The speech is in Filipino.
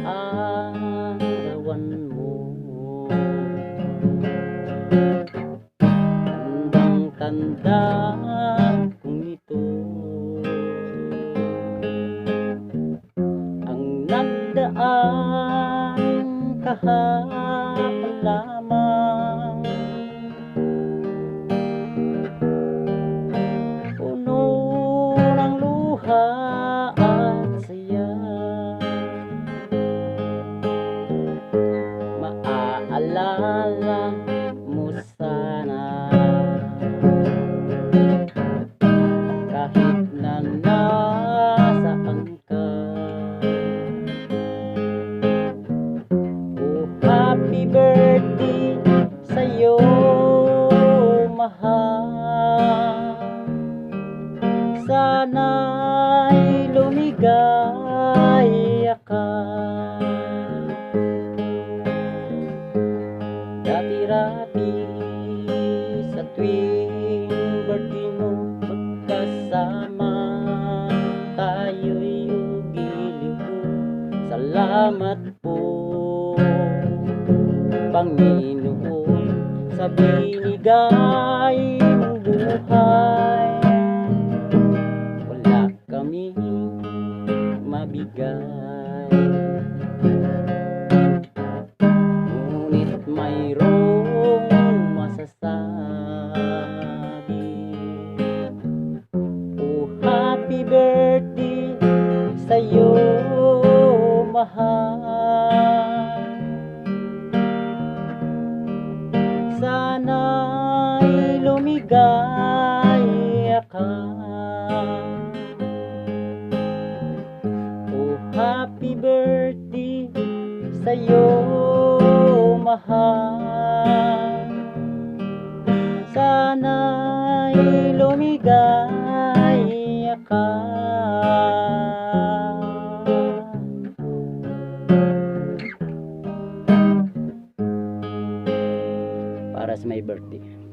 kaarawan mo. Tandang tanda kung ito. Ang nagdaan kahapon lamang. Puno ng luha at saya. Maaalala mo sana. Kahit na nasaan ka. Oh happy birthday sa'yo mahal. Sana'y lumigaya tuwing mo Magkasama tayo'y ugiliw Salamat po. Panginoon Sa binigay mong buhay Wala kami mabigay. Ngunit mayroong masasabi birthday sa'yo mahal. Sana'y lumigaya ka. Oh happy birthday sa'yo mahal. Sana'y lumigaya ka Para sa my birthday